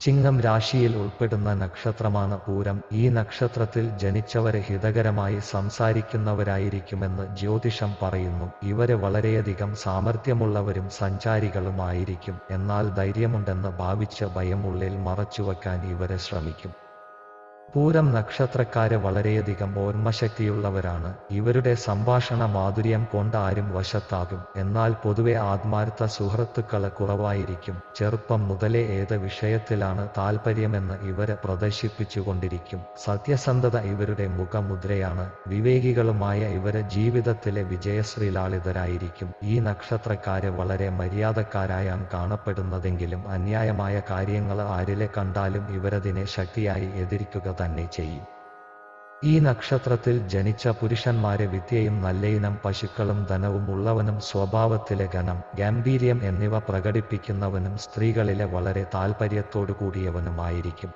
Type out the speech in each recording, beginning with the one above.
ചിങ്ങം രാശിയിൽ ഉൾപ്പെടുന്ന നക്ഷത്രമാണ് പൂരം. ഈ നക്ഷത്രത്തിൽ ജനിച്ചവരെ ഹിതകരമായി സംസാരിക്കുന്നവരായിരിക്കുമെന്ന് ജ്യോതിഷം പറയുന്നു. ഇവരെ വളരെയധികം സാമർഥ്യമുള്ളവരും സഞ്ചാരികളുമായിരിക്കും. എന്നാൽ ധൈര്യമുണ്ടെന്ന് ഭാവിച്ച ഭയം ഉള്ളിൽ മറച്ചുവെക്കാൻ ഇവരെ ശ്രമിക്കും. പൂരം നക്ഷത്രക്കാര് വളരെയധികം ഓർമ്മശക്തിയുള്ളവരാണ്. ഇവരുടെ സംഭാഷണ മാധുര്യം കൊണ്ട് ആരും വശത്താകും. എന്നാൽ പൊതുവെ ആത്മാർത്ഥ സുഹൃത്തുക്കൾ കുറവായിരിക്കും. ചെറുപ്പം മുതലേ ഏത് വിഷയത്തിലാണ് താല്പര്യമെന്ന് ഇവരെ പ്രദർശിപ്പിച്ചുകൊണ്ടിരിക്കും. സത്യസന്ധത ഇവരുടെ മുഖമുദ്രയാണ്. വിവേകികളുമായ ഇവരെ ജീവിതത്തിലെ വിജയശ്രീലാളിതരായിരിക്കും. ഈ നക്ഷത്രക്കാര് വളരെ മര്യാദക്കാരായാണ് കാണപ്പെടുന്നതെങ്കിലും അന്യായമായ കാര്യങ്ങൾ ആരിലെ കണ്ടാലും ഇവരതിനെ ശക്തിയായി എതിരിക്കുക തന്നെ ചെയ്യും. ഈ നക്ഷത്രത്തിൽ ജനിച്ച പുരുഷന്മാരെ വിദ്യയും നല്ലയിനം പശുക്കളും ധനവും ഉള്ളവനും സ്വഭാവത്തിലെ ഗണം ഗാംഭീര്യം എന്നിവ പ്രകടിപ്പിക്കുന്നവനും സ്ത്രീകളിലെ വളരെ താൽപ്പര്യത്തോടു കൂടിയവനുമായിരിക്കും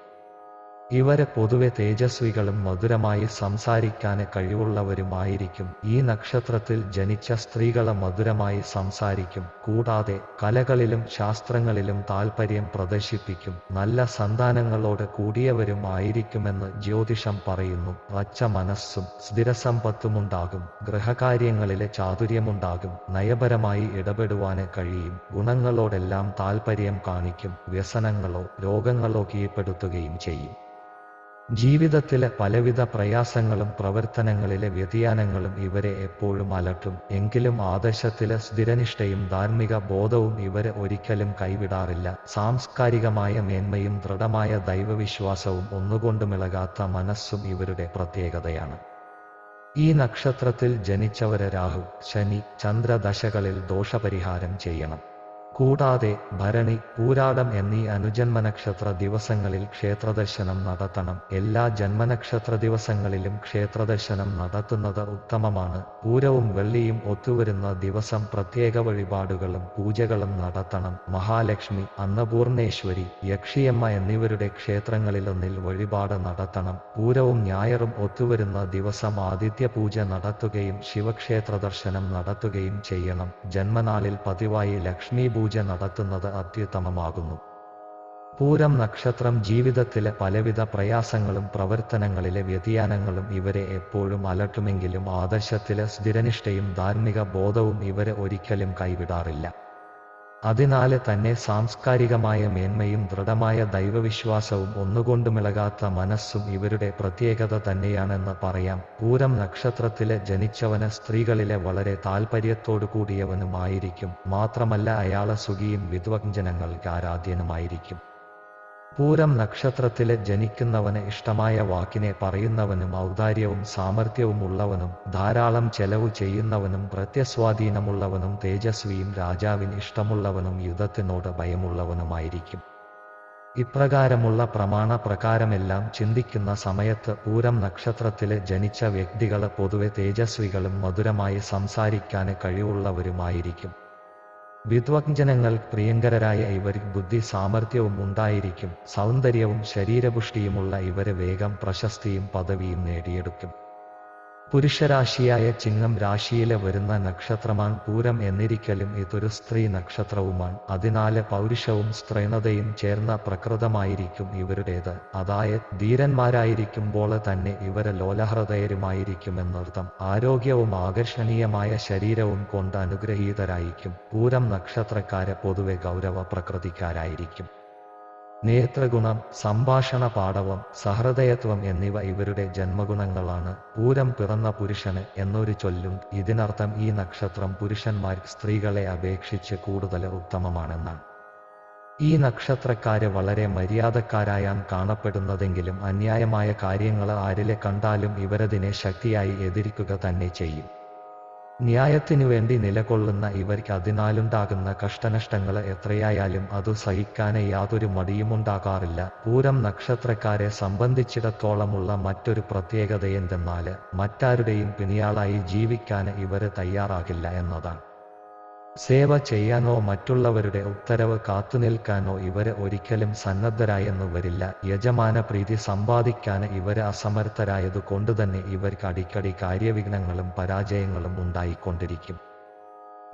ഇവരെ പൊതുവെ തേജസ്വികളും മധുരമായി സംസാരിക്കാന് കഴിവുള്ളവരുമായിരിക്കും. ഈ നക്ഷത്രത്തിൽ ജനിച്ച സ്ത്രീകളെ മധുരമായി സംസാരിക്കും. കൂടാതെ കലകളിലും ശാസ്ത്രങ്ങളിലും താൽപ്പര്യം പ്രദർശിപ്പിക്കും. നല്ല സന്താനങ്ങളോട് കൂടിയവരും ആയിരിക്കുമെന്ന് ജ്യോതിഷം പറയുന്നു. വച്ച മനസ്സും സ്ഥിരസമ്പത്തുമുണ്ടാകും. ഗൃഹകാര്യങ്ങളിലെ ചാതുര്യമുണ്ടാകും. നയപരമായി ഇടപെടുവാന് കഴിയും. ഗുണങ്ങളോടെല്ലാം താൽപ്പര്യം കാണിക്കും. വ്യസനങ്ങളോ രോഗങ്ങളോ കീഴ്പ്പെടുത്തുകയും ചെയ്യും. ജീവിതത്തിലെ പലവിധ പ്രയാസങ്ങളും പ്രവർത്തനങ്ങളിലെ വ്യതിയാനങ്ങളും ഇവരെ എപ്പോഴും അലട്ടും. എങ്കിലും ആദർശത്തിലെ സ്ഥിരനിഷ്ഠയും ധാർമ്മിക ബോധവും ഇവരെ ഒരിക്കലും കൈവിടാറില്ല. സാംസ്കാരികമായ മേന്മയും ദൃഢമായ ദൈവവിശ്വാസവും ഒന്നുകൊണ്ടുമിളകാത്ത മനസ്സും ഇവരുടെ പ്രത്യേകതയാണ്. ഈ നക്ഷത്രത്തിൽ ജനിച്ചവരെ രാഹു ശനി ചന്ദ്രദശകളിൽ ദോഷപരിഹാരം ചെയ്യണം. കൂടാതെ ഭരണി പൂരാടം എന്നീ അനുജന്മനക്ഷത്ര ദിവസങ്ങളിൽ ക്ഷേത്രദർശനം നടത്തണം. എല്ലാ ജന്മനക്ഷത്ര ദിവസങ്ങളിലും ക്ഷേത്രദർശനം നടത്തുന്നത് ഉത്തമമാണ്. പൂരവും വെള്ളിയും ഒത്തുവരുന്ന ദിവസം പ്രത്യേക വഴിപാടുകളും പൂജകളും നടത്തണം. മഹാലക്ഷ്മി അന്നപൂർണേശ്വരി യക്ഷിയമ്മ എന്നിവരുടെ ക്ഷേത്രങ്ങളിലൊന്നിൽ വഴിപാട് നടത്തണം. പൂരവും ഞായറും ഒത്തുവരുന്ന ദിവസം ആദിത്യ പൂജ നടത്തുകയും ശിവക്ഷേത്ര ദർശനം നടത്തുകയും ചെയ്യണം. ജന്മനാളിൽ പതിവായി ലക്ഷ്മി പൂജ നടത്തുന്നത് അത്യുത്തമമാകുന്നു. പൂരം നക്ഷത്രം ജീവിതത്തിലെ പലവിധ പ്രയാസങ്ങളും പ്രവർത്തനങ്ങളിലെ വ്യതിയാനങ്ങളും ഇവരെ എപ്പോഴും അലട്ടുമെങ്കിലും ആദർശത്തിലെ സ്ഥിരനിഷ്ഠയും ധാർമ്മിക ബോധവും ഇവരെ ഒരിക്കലും കൈവിടാറില്ല. അതിനാല് തന്നെ സാംസ്കാരികമായ മേന്മയും ദൃഢമായ ദൈവവിശ്വാസവും ഒന്നുകൊണ്ടുമിളകാത്ത മനസ്സും ഇവരുടെ പ്രത്യേകത തന്നെയാണെന്ന് പറയാം. പൂരം നക്ഷത്രത്തിലെ ജനിച്ചവന് സ്ത്രീകളിലെ വളരെ താൽപ്പര്യത്തോടു കൂടിയവനുമായിരിക്കും. മാത്രമല്ല അയാളെ സുഖിയും വിദ്വജ്ജനങ്ങൾക്ക് ആരാധ്യനുമായിരിക്കും. പൂരം നക്ഷത്രത്തിലെ ജനിക്കുന്നവന് ഇഷ്ടമായ വാക്കിനെ പറയുന്നവനും ഔദാര്യവും സാമർഥ്യവും ഉള്ളവനും ധാരാളം ചെലവ് ചെയ്യുന്നവനും പ്രത്യസ്വാധീനമുള്ളവനും തേജസ്വിയും രാജാവിന് ഇഷ്ടമുള്ളവനും യുദ്ധത്തിനോട് ഭയമുള്ളവനുമായിരിക്കും. ഇപ്രകാരമുള്ള പ്രമാണ പ്രകാരമെല്ലാം ചിന്തിക്കുന്ന സമയത്ത് പൂരം നക്ഷത്രത്തിലെ ജനിച്ച വ്യക്തികൾ പൊതുവെ തേജസ്വികളും മധുരമായി സംസാരിക്കാൻ കഴിവുള്ളവരുമായിരിക്കും. വിദ്വജ്ജനങ്ങൾ പ്രിയങ്കരായ ഇവർ ബുദ്ധി സാമർഥ്യവും ഉണ്ടായിരിക്കും സൗന്ദര്യവും ശരീരപുഷ്ടിയുമുള്ള ഇവരെ വേഗം പ്രശസ്തിയും പദവിയും നേടിയെടുക്കും. പുരുഷരാശിയായ ചിങ്ങം രാശിയിലെ വരുന്ന നക്ഷത്രമാണ് പൂരം എന്നിരിക്കലും ഇതൊരു സ്ത്രീ നക്ഷത്രവുമാണ്. അതിനാല് പൗരുഷവും സ്ത്രീണതയും ചേർന്ന പ്രകൃതമായിരിക്കും ഇവരുടേത്. അതായത് ധീരന്മാരായിരിക്കുമ്പോൾ തന്നെ ഇവർ ലോലഹൃദയരുമായിരിക്കുമെന്നർത്ഥം. ആരോഗ്യവും ആകർഷണീയമായ ശരീരവും കൊണ്ട് അനുഗ്രഹീതരായിരിക്കും. പൂരം നക്ഷത്രക്കാരെ പൊതുവെ ഗൗരവ പ്രകൃതിക്കാരായിരിക്കും. നേത്രഗുണം സംഭാഷണ പാടവം സഹൃദയത്വം എന്നിവ ഇവരുടെ ജന്മഗുണങ്ങളാണ്. പൂരം പിറന്ന പുരുഷന് എന്നൊരു ചൊല്ലും ഇതിനർത്ഥം ഈ നക്ഷത്രം പുരുഷന്മാർ സ്ത്രീകളെ അപേക്ഷിച്ച് കൂടുതൽ ഉത്തമമാണെന്നാണ്. ഈ നക്ഷത്രക്കാര് വളരെ മര്യാദക്കാരായാണ് കാണപ്പെടുന്നതെങ്കിലും അന്യായമായ കാര്യങ്ങൾ ആരിലെ കണ്ടാലും ഇവരതിനെ ശക്തിയായി എതിരിക്കുക തന്നെ ചെയ്യും. ന്യായത്തിനു വേണ്ടി നിലകൊള്ളുന്ന ഇവർക്ക് അതിനാലുണ്ടാകുന്ന കഷ്ടനഷ്ടങ്ങൾ എത്രയായാലും അതു സഹിക്കാനെ യാതൊരു മടിയുമുണ്ടാകാറില്ല. പൂരം നക്ഷത്രക്കാരെ സംബന്ധിച്ചിടത്തോളമുള്ള മറ്റൊരു പ്രത്യേകതയെന്തെന്നാൽ മറ്റാരുടെയും പിണിയാളായി ജീവിക്കാൻ ഇവർ തയ്യാറാകില്ല എന്നതാണ്. സേവ ചെയ്യാനോ മറ്റുള്ളവരുടെ ഉത്തരവ് കാത്തുനിൽക്കാനോ ഇവർ ഒരിക്കലും സന്നദ്ധരായെന്നു വരില്ല. യജമാന പ്രീതി സമ്പാദിക്കാൻ ഇവർ അസമർത്ഥരായതു കൊണ്ടുതന്നെ ഇവർക്ക് അടിക്കടി കാര്യവിഘ്നങ്ങളും പരാജയങ്ങളും ഉണ്ടായിക്കൊണ്ടിരിക്കും.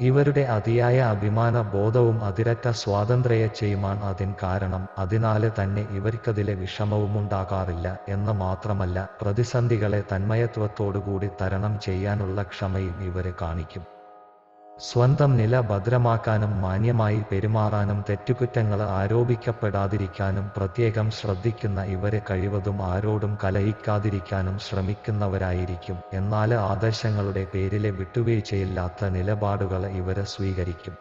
ഇവരുടെ അതിയായ അഭിമാന ബോധവും അതിരറ്റ സ്വാതന്ത്ര്യച്ചയുമാണ് അതിൻ കാരണം. അതിനാല് തന്നെ ഇവർക്കതിലെ വിഷമവുമുണ്ടാകാറില്ല എന്ന് മാത്രമല്ല പ്രതിസന്ധികളെ തന്മയത്വത്തോടുകൂടി തരണം ചെയ്യാനുള്ള ക്ഷമയും ഇവർ കാണിക്കും. സ്വന്തം നില ഭദ്രമാക്കാനും മാന്യമായി പെരുമാറാനും തെറ്റുകുറ്റങ്ങൾ ആരോപിക്കപ്പെടാതിരിക്കാനും പ്രത്യേകം ശ്രദ്ധിക്കുന്ന ഇവരെ കഴിവതും ആരോടും കലഹിക്കാതിരിക്കാനും ശ്രമിക്കുന്നവരായിരിക്കും. എന്നാൽ ആദർശങ്ങളുടെ പേരിലെ വിട്ടുവീഴ്ചയില്ലാത്ത നിലപാടുകൾ ഇവരെ സ്വീകരിക്കും.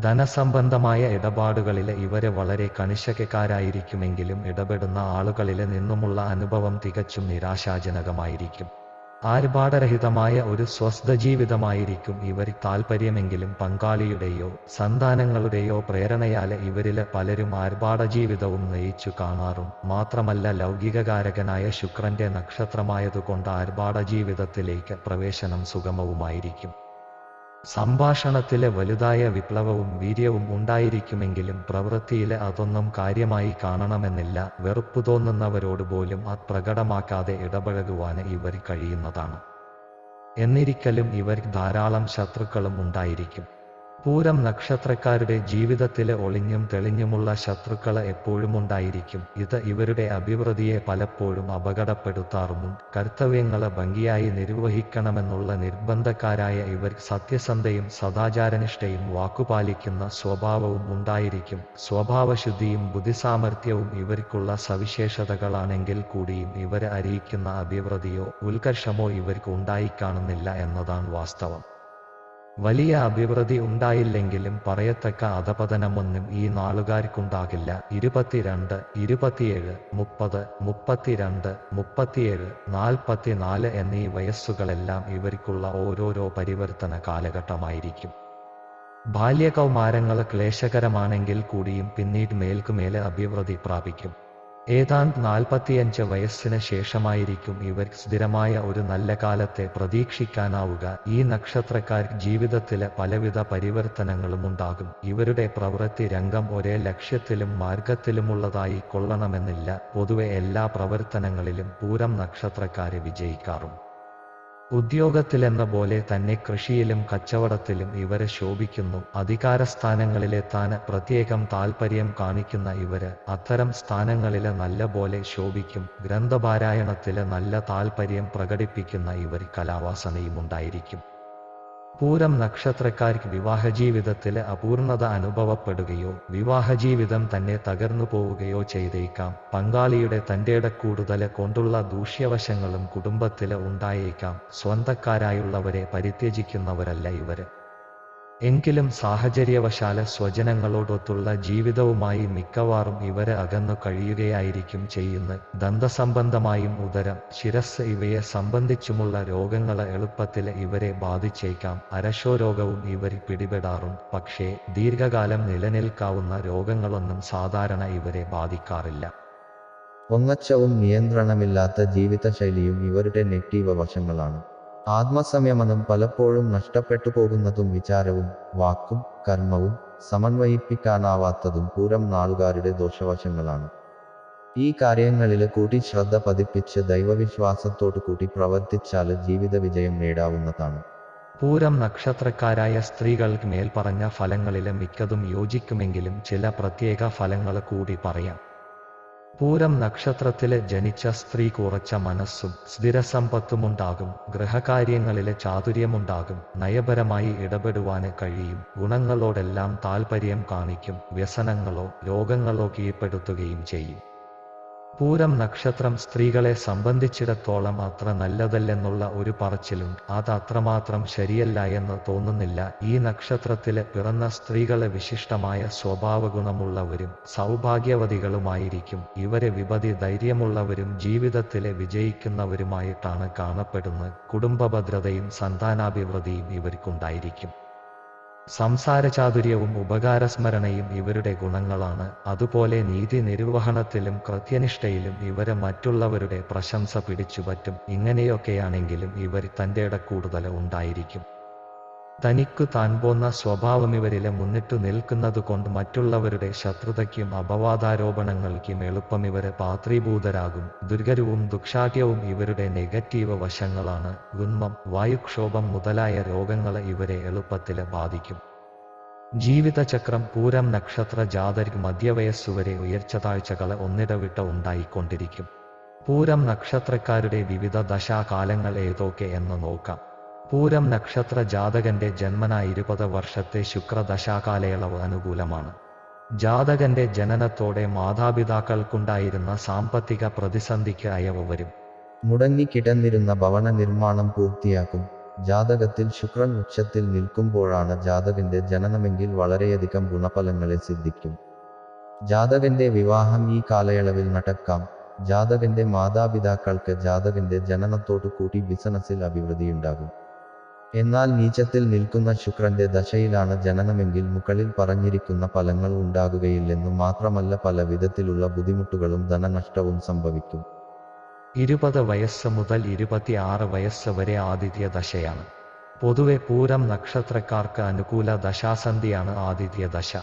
ധനസംബന്ധമായ ഇടപാടുകളിലെ ഇവരെ വളരെ കണിശകക്കാരായിരിക്കുമെങ്കിലും ഇടപെടുന്ന ആളുകളിലെ നിന്നുമുള്ള അനുഭവം തികച്ചും നിരാശാജനകമായിരിക്കും. ആർഭാടരഹിതമായ ഒരു സ്വസ്ഥ ജീവിതമായിരിക്കും ഇവർ താൽപ്പര്യമെങ്കിലും പങ്കാളിയുടെയോ സന്താനങ്ങളുടെയോ പ്രേരണയാലെ ഇവരിലെ പലരും ആർഭാട ജീവിതവും നയിച്ചു കാണാറും. മാത്രമല്ല ലൗകികകാരകനായ ശുക്രന്റെ നക്ഷത്രമായതുകൊണ്ട് ആർഭാട ജീവിതത്തിലേക്ക് പ്രവേശനം സുഗമവുമായിരിക്കും. സംഭാഷണത്തിലെ വലുതായ വിപ്ലവവും വീര്യവും ഉണ്ടായിരിക്കുമെങ്കിലും പ്രവൃത്തിയിലെ അതൊന്നും കാര്യമായി കാണണമെന്നില്ല. വെറുപ്പ് തോന്നുന്നവരോട് പോലും അത് പ്രകടമാക്കാതെ ഇടപഴകുവാന് ഇവർ കഴിയുന്നതാണ്. എന്നിരിക്കലും ഇവർ ധാരാളം ശത്രുക്കളും ഉണ്ടായിരിക്കും. പൂരം നക്ഷത്രക്കാരുടെ ജീവിതത്തിലെ ഒളിഞ്ഞും തെളിഞ്ഞുമുള്ള ശത്രുക്കൾ എപ്പോഴും ഉണ്ടായിരിക്കും. ഇത് ഇവരുടെ അഭിവൃദ്ധിയെ പലപ്പോഴും അപകടപ്പെടുത്താറുമുണ്ട്. കർത്തവ്യങ്ങളെ ഭംഗിയായി നിർവഹിക്കണമെന്നുള്ള നിർബന്ധക്കാരായ ഇവർ സത്യസന്ധയും സദാചാരനിഷ്ഠയും വാക്കുപാലിക്കുന്ന സ്വഭാവവും ഉണ്ടായിരിക്കും. സ്വഭാവശുദ്ധിയും ബുദ്ധിസാമർഥ്യവും ഇവർക്കുള്ള സവിശേഷതകളാണെങ്കിൽ കൂടിയും ഇവരെ അറിയിക്കുന്ന അഭിവൃദ്ധിയോ ഉത്കർഷമോ ഇവർക്ക് ഉണ്ടായിക്കാണുന്നില്ല എന്നതാണ് വാസ്തവം. വലിയ അഭിവൃദ്ധി ഉണ്ടായില്ലെങ്കിലും പറയത്തക്ക അധപതനമൊന്നും ഈ നാളുകാർക്കുണ്ടാകില്ല. ഇരുപത്തിരണ്ട് ഇരുപത്തിയേഴ് മുപ്പത് മുപ്പത്തിരണ്ട് മുപ്പത്തിയേഴ് നാൽപ്പത്തിനാല് എന്നീ വയസ്സുകളെല്ലാം ഇവർക്കുള്ള ഓരോരോ പരിവർത്തന കാലഘട്ടമായിരിക്കും. ബാല്യകൗമാരങ്ങൾ ക്ലേശകരമാണെങ്കിൽ കൂടിയും പിന്നീട് മേൽക്കുമേലെ അഭിവൃദ്ധി പ്രാപിക്കും. ഏതാണ്ട് നാൽപ്പത്തിയഞ്ച് വയസ്സിന് ശേഷമായിരിക്കും ഇവർ സ്ഥിരമായ ഒരു നല്ല കാലത്തെ പ്രതീക്ഷിക്കാനാവുക. ഈ നക്ഷത്രക്കാർ ജീവിതത്തിലെ പലവിധ പരിവർത്തനങ്ങളും ഉണ്ടാകും. ഇവരുടെ പ്രവൃത്തി രംഗം ഒരേ ലക്ഷ്യത്തിലും മാർഗത്തിലുമുള്ളതായി കൊള്ളണമെന്നില്ല. പൊതുവെ എല്ലാ പ്രവർത്തനങ്ങളിലും പൂരം നക്ഷത്രക്കാരെ വിജയിക്കാറും. ഉദ്യോഗത്തിലെന്ന പോലെ തന്നെ കൃഷിയിലും കച്ചവടത്തിലും ഇവരെ ശോഭിക്കുന്നു. അധികാരസ്ഥാനങ്ങളിലെത്താൻ പ്രത്യേകം താൽപ്പര്യം കാണിക്കുന്ന ഇവർ അത്തരം സ്ഥാനങ്ങളിലെ നല്ല പോലെ ശോഭിക്കും. ഗ്രന്ഥപാരായണത്തിലെ നല്ല താൽപ്പര്യം പ്രകടിപ്പിക്കുന്ന ഇവർ കലാവാസനയുമുണ്ടായിരിക്കും പൂരം നക്ഷത്രക്കാർക്ക് വിവാഹജീവിതത്തിലെ അപൂർണത അനുഭവപ്പെടുകയോ വിവാഹജീവിതം തന്നെ തകർന്നു പോവുകയോ ചെയ്തേക്കാം. പങ്കാളിയുടെ തന്റെ കൂടുതലെ കൊണ്ടുള്ള ദൂഷ്യവശങ്ങളും കുടുംബത്തിലെ ഉണ്ടായേക്കാം. സ്വന്തക്കാരായുള്ളവരെ പരിത്യജിക്കുന്നവരല്ല ഇവർ. എങ്കിലും സാഹചര്യവശാല സ്വജനങ്ങളോടൊത്തുള്ള ജീവിതവുമായി മിക്കവാറും ഇവരെ അകന്നു കഴിയുകയായിരിക്കും ചെയ്യുന്നത്. ദന്തസംബന്ധമായും ഉദരം ശിരസ് ഇവയെ സംബന്ധിച്ചുമുള്ള രോഗങ്ങൾ എളുപ്പത്തിൽ ഇവരെ ബാധിച്ചേക്കാം. അരശോരോഗവും ഇവർ പിടിപെടാറും പക്ഷേ ദീർഘകാലം നിലനിൽക്കാവുന്ന രോഗങ്ങളൊന്നും സാധാരണ ഇവരെ ബാധിക്കാറില്ല. ഒന്നച്ചവും നിയന്ത്രണമില്ലാത്ത ജീവിതശൈലിയും ഇവരുടെ നെഗറ്റീവ് വശങ്ങളാണ് ആത്മസംയമനം പലപ്പോഴും നഷ്ടപ്പെട്ടു പോകുന്നതും വിചാരവും വാക്കും കർമ്മവും സമന്വയിപ്പിക്കാനാവാത്തതും പൂരം നാളുകാരുടെ ദോഷവശങ്ങളാണ്. ഈ കാര്യങ്ങളിൽ കൂടി ശ്രദ്ധ പതിപ്പിച്ച് ദൈവവിശ്വാസത്തോടു കൂടി പ്രവർത്തിച്ചാൽ ജീവിത വിജയം നേടാവുന്നതാണ്. പൂരം നക്ഷത്രക്കാരായ സ്ത്രീകൾക്ക് മേൽ പറഞ്ഞ ഫലങ്ങളിലെ മിക്കതും യോജിക്കുമെങ്കിലും ചില പ്രത്യേക ഫലങ്ങൾ കൂടി പറയാം. പൂരം നക്ഷത്രത്തിലെ ജനിച്ച സ്ത്രീ കുറച്ച മനസ്സും സ്ഥിരസമ്പത്തുമുണ്ടാകും ഗൃഹകാര്യങ്ങളിലെ ചാതുര്യമുണ്ടാകും നയപരമായി ഇടപെടുവാന് കഴിയും ഗുണങ്ങളോടെല്ലാം താൽപ്പര്യം കാണിക്കും വ്യസനങ്ങളോ രോഗങ്ങളോ കീഴ്പ്പെടുത്തുകയും ചെയ്യും. പൂരം നക്ഷത്രം സ്ത്രീകളെ സംബന്ധിച്ചിടത്തോളം അത്ര നല്ലതല്ലെന്നുള്ള ഒരു പറച്ചിലും അത് അത്രമാത്രം ശരിയല്ല എന്ന് തോന്നുന്നില്ല. ഈ നക്ഷത്രത്തിലെ പിറന്ന സ്ത്രീകളെ വിശിഷ്ടമായ സ്വഭാവഗുണമുള്ളവരും സൗഭാഗ്യവതികളുമായിരിക്കും. ഇവരെ വിപതി ധൈര്യമുള്ളവരും ജീവിതത്തിലെ വിജയിക്കുന്നവരുമായിട്ടാണ് കാണപ്പെടുന്നത്. കുടുംബഭദ്രതയും സന്താനാഭിവൃദ്ധിയും ഇവർക്കുണ്ടായിരിക്കും. സംസാരചാതുര്യവും ഉപകാരസ്മരണയും ഇവരുടെ ഗുണങ്ങളാണ്. അതുപോലെ നീതി നിർവഹണത്തിലും കൃത്യനിഷ്ഠയിലും ഇവരെ മറ്റുള്ളവരുടെ പ്രശംസ പിടിച്ചുപറ്റും. ഇങ്ങനെയൊക്കെയാണെങ്കിലും ഇവർ തന്റെ കൂടുതൽ ഉണ്ടായിരിക്കും. തനിക്കു താൻ പോന്ന സ്വഭാവമിവരിലെ മുന്നിട്ടു നിൽക്കുന്നതുകൊണ്ട് മറ്റുള്ളവരുടെ ശത്രുതയ്ക്കും അപവാദാരോപണങ്ങൾക്കും എളുപ്പം ഇവരെ പാത്രീഭൂതരാകും. ദുർഗരവും ദുക്ഷാഠ്യവും ഇവരുടെ നെഗറ്റീവ് വശങ്ങളാണ്. ഗുണ്മം വായുക്ഷോഭം മുതലായ രോഗങ്ങളെ ഇവരെ എളുപ്പത്തിൽ ബാധിക്കും. ജീവിതചക്രം പൂരം നക്ഷത്ര ജാതർക്ക് മധ്യവയസ്സുവരെ ഉയർച്ചതാഴ്ചകളെ ഒന്നിടവിട്ട് ഉണ്ടായിക്കൊണ്ടിരിക്കും. പൂരം നക്ഷത്രക്കാരുടെ വിവിധ ദശാകാലങ്ങൾ ഏതൊക്കെ എന്ന് നോക്കാം. പൂരം നക്ഷത്ര ജാതകന്റെ ജന്മന ഇരുപത് വർഷത്തെ ശുക്രദശാകാലയളവ് അനുകൂലമാണ്. ജാതകന്റെ ജനനത്തോടെ മാതാപിതാക്കൾക്കുണ്ടായിരുന്ന സാമ്പത്തിക പ്രതിസന്ധിക്ക് അയവ് വരും. മുടങ്ങിക്കിടന്നിരുന്ന ഭവന നിർമ്മാണം പൂർത്തിയാക്കും. ജാതകത്തിൽ ശുക്രൻ ഉച്ചത്തിൽ നിൽക്കുമ്പോഴാണ് ജാതകന്റെ ജനനമെങ്കിൽ വളരെയധികം ഗുണഫലങ്ങളെ സിദ്ധിക്കും. ജാതകന്റെ വിവാഹം ഈ കാലയളവിൽ നടക്കാം. ജാതകന്റെ മാതാപിതാക്കൾക്ക് ജാതകന്റെ ജനനത്തോടു കൂടി ബിസിനസ്സിൽ അഭിവൃദ്ധിയുണ്ടാകും. എന്നാൽ നീചത്തിൽ നിൽക്കുന്ന ശുക്രന്റെ ദശയിലാണ് ജനനമെങ്കിൽ മുകളിൽ പറഞ്ഞിരിക്കുന്ന ഫലങ്ങൾ ഉണ്ടാകുകയില്ലെന്നു മാത്രമല്ല പല വിധത്തിലുള്ള ബുദ്ധിമുട്ടുകളും ധനനഷ്ടവും സംഭവിക്കും. ഇരുപത് വയസ്സ് മുതൽ ഇരുപത്തിയാറ് വയസ്സ് വരെ ആദിത്യ ദശയാണ്. പൊതുവെ പൂരം നക്ഷത്രക്കാർക്ക് അനുകൂല ദശാസന്ധിയാണ് ആദിത്യ ദശ.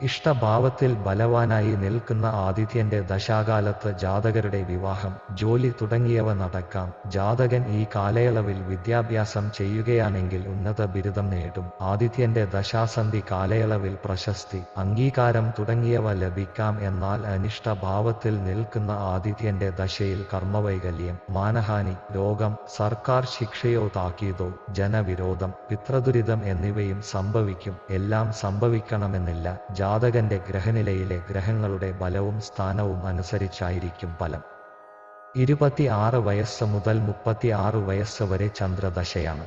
ഇഷ്ടഭാവത്തിൽ ബലവാനായി നിൽക്കുന്ന ആദിത്യന്റെ ദശാകാലത്ത് ജാതകരുടെ വിവാഹം ജോലി തുടങ്ങിയവ നടക്കാം. ജാതകൻ ഈ കാലയളവിൽ വിദ്യാഭ്യാസം ചെയ്യുകയാണെങ്കിൽ ഉന്നത ബിരുദം നേടും. ആദിത്യന്റെ ദശാസന്ധി കാലയളവിൽ പ്രശസ്തി അംഗീകാരം തുടങ്ങിയവ ലഭിക്കാം എന്നാൽ അനിഷ്ടഭാവത്തിൽ നിൽക്കുന്ന ആദിത്യന്റെ ദശയിൽ കർമ്മവൈകല്യം മാനഹാനി രോഗം സർക്കാർ ശിക്ഷയോ താക്കീതോ ജനവിരോധം പിത്രദുരിതം എന്നിവയും സംഭവിക്കും. എല്ലാം സംഭവിക്കണമെന്നില്ല. ജാതകന്റെ ഗ്രഹനിലയിലെ ഗ്രഹങ്ങളുടെ ബലവും സ്ഥാനവും അനുസരിച്ചായിരിക്കും ഫലം. ഇരുപത്തിയാറ് വയസ്സ് മുതൽ മുപ്പത്തിയാറ് വയസ്സ് വരെ ചന്ദ്രദശയാണ്.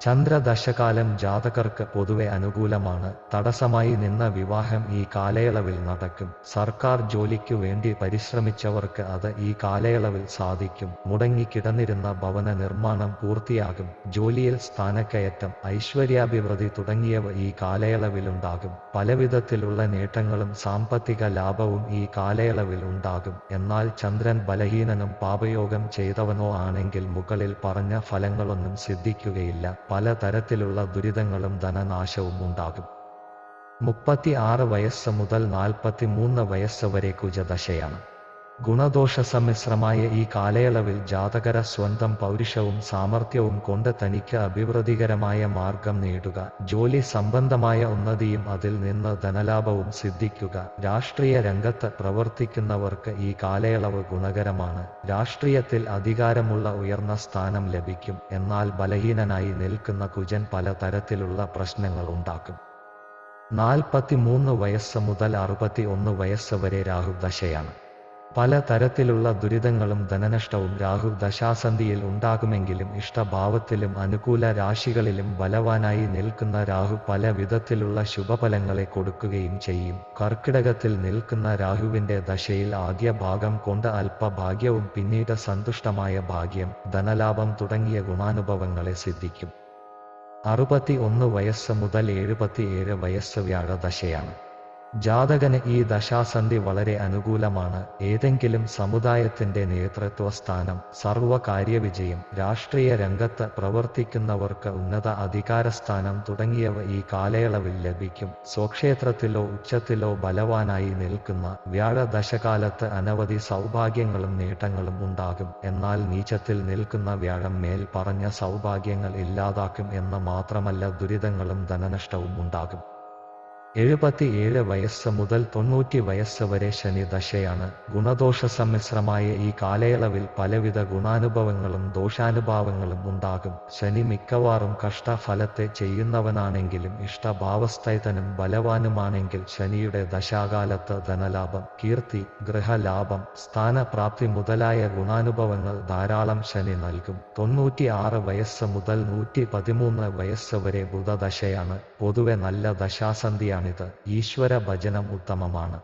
ചന്ദ്രദശകാലം ജാതകർക്ക് പൊതുവെ അനുകൂലമാണ്. തടസ്സമായി നിന്ന വിവാഹം ഈ കാലയളവിൽ നടക്കും. സർക്കാർ ജോലിക്കു വേണ്ടി പരിശ്രമിച്ചവർക്ക് അത് ഈ കാലയളവിൽ സാധിക്കും. മുടങ്ങിക്കിടന്നിരുന്ന ഭവന നിർമ്മാണം പൂർത്തിയാകും. ജോലിയിൽ സ്ഥാനക്കയറ്റം ഐശ്വര്യാഭിവൃദ്ധി തുടങ്ങിയവ ഈ കാലയളവിലുണ്ടാകും. പലവിധത്തിലുള്ള നേട്ടങ്ങളും സാമ്പത്തിക ലാഭവും ഈ കാലയളവിൽ ഉണ്ടാകും. എന്നാൽ ചന്ദ്രൻ ബലഹീനനും പാപയോഗം ചെയ്തവനോ ആണെങ്കിൽ മുകളിൽ പറഞ്ഞ ഫലങ്ങളൊന്നും സിദ്ധിക്കുകയില്ല. പലതരത്തിലുള്ള ദുരിതങ്ങളും ധനനാശവും ഉണ്ടാകും. മുപ്പത്തി ആറ് വയസ്സ് മുതൽ നാൽപ്പത്തി മൂന്ന് വയസ്സ് വരെ കുജദശയാണ്. ഗുണദോഷ സമ്മിശ്രമായ ഈ കാലയളവിൽ ജാതകര സ്വന്തം പൗരുഷവും സാമർഥ്യവും കൊണ്ട് തനിക്ക് അഭിവൃദ്ധികരമായ മാർഗം നേടുക. ജോലി സംബന്ധമായ ഉന്നതിയും അതിൽ നിന്ന് ധനലാഭവും സിദ്ധിക്കുക. രാഷ്ട്രീയ രംഗത്ത് പ്രവർത്തിക്കുന്നവർക്ക് ഈ കാലയളവ് ഗുണകരമാണ്. രാഷ്ട്രീയത്തിൽ അധികാരമുള്ള ഉയർന്ന സ്ഥാനം ലഭിക്കും. എന്നാൽ ബലഹീനനായി നിൽക്കുന്ന കുജൻ പലതരത്തിലുള്ള പ്രശ്നങ്ങൾ ഉണ്ടാക്കും. നാൽപ്പത്തിമൂന്ന് വയസ്സ് മുതൽ അറുപത്തി ഒന്ന് വയസ്സ് വരെ രാഹു ദശയാണ് പല തരത്തിലുള്ള ദുരിതങ്ങളും ധനനഷ്ടവും രാഹു ദശാസന്ധിയിൽ ഉണ്ടാകുമെങ്കിലും ഇഷ്ടഭാവത്തിലും അനുകൂല രാശികളിലും ബലവാനായി നിൽക്കുന്ന രാഹു പല വിധത്തിലുള്ള ശുഭഫലങ്ങളെ കൊടുക്കുകയും ചെയ്യും. കർക്കിടകത്തിൽ നിൽക്കുന്ന രാഹുവിന്റെ ദശയിൽ ആദ്യ ഭാഗം കൊണ്ട് അല്പഭാഗ്യവും പിന്നീട് സന്തുഷ്ടമായ ഭാഗ്യം ധനലാഭം തുടങ്ങിയ ഗുണാനുഭവങ്ങളെ സിദ്ധിക്കും. അറുപത്തി ഒന്ന് വയസ്സ് മുതൽ എഴുപത്തിയേഴ് വയസ്സ് വ്യാഴദശയാണ്. ജാതകന് ഈ ദശാസന്ധി വളരെ അനുകൂലമാണ്. ഏതെങ്കിലും സമുദായത്തിന്റെ നേതൃത്വ സ്ഥാനം സർവകാര്യവിജയം രാഷ്ട്രീയ രംഗത്ത് പ്രവർത്തിക്കുന്നവർക്ക് ഉന്നത അധികാരസ്ഥാനം തുടങ്ങിയവ ഈ കാലയളവിൽ ലഭിക്കും. സ്വക്ഷേത്രത്തിലോ ഉച്ചത്തിലോ ബലവാനായി നിൽക്കുന്ന വ്യാഴദശകാലത്ത് അനവധി സൗഭാഗ്യങ്ങളും നേട്ടങ്ങളും ഉണ്ടാകും. എന്നാൽ നീച്ചത്തിൽ നിൽക്കുന്ന വ്യാഴം മേൽ പറഞ്ഞ സൗഭാഗ്യങ്ങൾ ഇല്ലാതാക്കും എന്ന് മാത്രമല്ല ദുരിതങ്ങളും ധനനഷ്ടവും ഉണ്ടാകും. എഴുപത്തിയേഴ് വയസ്സ് മുതൽ തൊണ്ണൂറ്റി വയസ്സ് വരെ ശനി ദശയാണ്. ഗുണദോഷ സമ്മിശ്രമായ ഈ കാലയളവിൽ പലവിധ ഗുണാനുഭവങ്ങളും ദോഷാനുഭാവങ്ങളും ഉണ്ടാകും. ശനി മിക്കവാറും കഷ്ടഫലത്തെ ചെയ്യുന്നവനാണെങ്കിലും ഇഷ്ടഭാവസ്ഥൈതനും ബലവാനുമാണെങ്കിൽ ശനിയുടെ ദശാകാലത്ത് ധനലാഭം കീർത്തി ഗൃഹലാഭം സ്ഥാനപ്രാപ്തി മുതലായ ഗുണാനുഭവങ്ങൾ ധാരാളം ശനി നൽകും. തൊണ്ണൂറ്റി ആറ് വയസ്സ് മുതൽ നൂറ്റി പതിമൂന്ന് വയസ്സ് വരെ ബുധദശയാണ്. പൊതുവെ നല്ല ദശാസന്ധിയാണിത് ഈശ്വര ഭജനം ഉത്തമമാണ്.